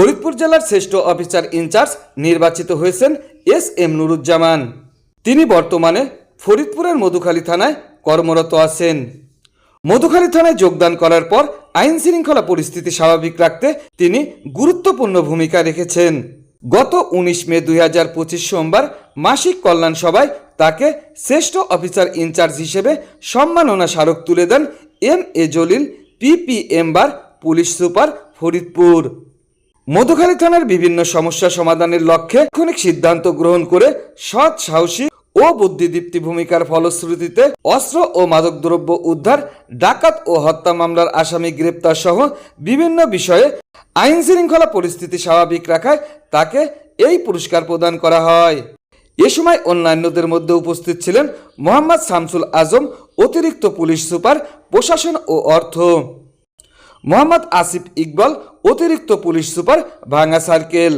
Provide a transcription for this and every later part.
ফরিদপুর জেলার শ্রেষ্ঠ officer in charge নির্বাচিত হয়েছেন এস এম নুরুজ্জামান। তিনি বর্তমানে ফরিদপুরের মধুখালী থানায় কর্মরত আছেন। মধুখালী থানায় যোগদান করার পর আইন শৃঙ্খলা পরিস্থিতি স্বাভাবিক রাখতে তিনি গুরুত্বপূর্ণ ভূমিকা রেখেছেন। গত উনিশ মে দুই হাজার পঁচিশ সোমবার মাসিক কল্যাণ সভায় তাকে শ্রেষ্ঠ অফিসার ইনচার্জ হিসেবে সম্মাননা স্মারক তুলে দেন M A Jalil PPM bar, police super Faridpur. Madhukhali থানার বিভিন্ন সমস্যা সমাধানের লক্ষ্যে তাৎক্ষণিক সিদ্ধান্ত গ্রহণ করে সৎ, সাহসী ও বুদ্ধিদীপ্তি ভূমিকার ফলশ্রুতিতে অস্ত্র ও মাদকদ্রব্য উদ্ধার, ডাকাত ও হত্যা মামলার আসামি গ্রেপ্তার সহ বিভিন্ন বিষয়ে আইন শৃঙ্খলা পরিস্থিতি স্বাভাবিক রাখায় তাকে এই পুরস্কার প্রদান করা হয়। এ সময় অন্যান্যদের মধ্যে উপস্থিত ছিলেন মোহাম্মদ শামসুল আজম, অতিরিক্ত পুলিশ সুপার, প্রশাসন ও অর্থ। মোহাম্মদ আসিফ ইকবাল, অতিরিক্ত police super Bhanga circle.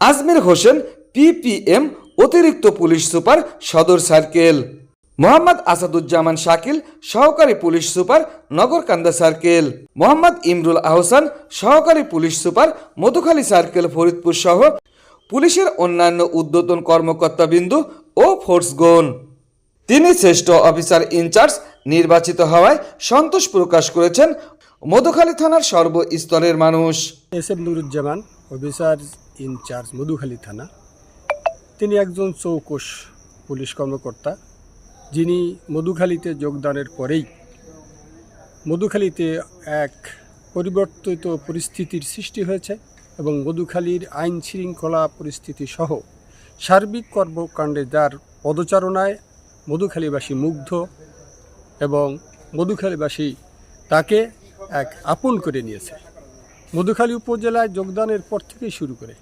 Azmir Hossain, PPM, অতিরিক্ত পুলিশ সুপার সদর সার্কেল। মোহাম্মদ আসাদুজ্জামান শাকিল, সহকারী police super Nagarkanda circle. Mohammad Imrul Ahsan, সহকারী police super Madhukhali circle Faridpur সহ পুলিশের অন্যান্য উদ্যতন কর্মকর্তাবিন্দু ও ফোর্সগণ তিনি শ্রেষ্ঠ অফিসার ইনচার্জ নির্বাচিত হওয়ায় সন্তোষ প্রকাশ করেছেন মধুখালী থানার সর্বস্তরের মানুষ। S M Nuruzzaman, officer in charge Madhukhali থানা। তিনি একজন চৌকস পুলিশ কর্মকর্তা, যিনি মধুখালীতে যোগদানের পরেই মধুখালীতে এক পরিবর্তিত পরিস্থিতির সৃষ্টি হয়েছে এবং মধুখালীর আইন শৃঙ্খলা পরিস্থিতি সহ সার্বিক কর্মকাণ্ডে যার পদচারণায় মধুখালীবাসী মুগ্ধ এবং মধুখালীবাসী তাকে এক আপন করে নিয়েছে। মধুখালী উপজেলায় যোগদানের পর থেকেই শুরু করে।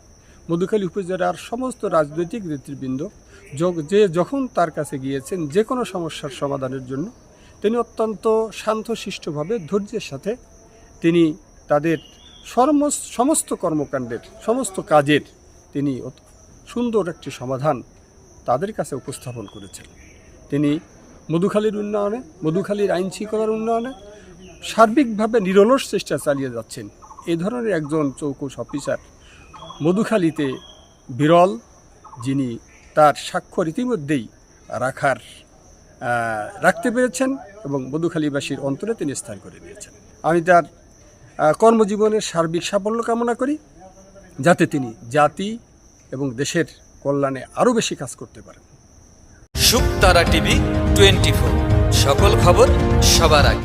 মধুখালী উপজেলার সমস্ত রাজনৈতিক নেতৃবৃন্দ যে যখন তার কাছে গিয়েছেন যে কোনো সমস্যার সমাধানের জন্য, তিনি অত্যন্ত শান্তশিষ্টভাবে ধৈর্যের সাথে তিনি তাদের সমস্ত কর্মকাণ্ডের, সমস্ত কাজের তিনি সুন্দর একটি সমাধান তাদের কাছে উপস্থাপন করেছেন। তিনি মধুখালীর উন্নয়নে, মধুখালীর আইন শৃঙ্খলার উন্নয়নে সার্বিকভাবে নিরলস চেষ্টা চালিয়ে যাচ্ছেন এ ধরনের একজন চৌকুশ অফিসার। মধুখালীতে বিরল, যিনি তার স্বাক্ষর ইতিমধ্যেই রাখার রাখতে পেরেছেন এবং মধুখালীবাসীর অন্তরে তিনি স্থান করে দিয়েছেন আমি তার কর্মজীবনের সার্বিক সাফল্য কামনা করি, যাতে তিনি জাতি এবং দেশের কল্যাণে আরও বেশি কাজ করতে পারেন। শুকতারা টিভি টোয়েন্টি সকল খবর সবার আগে।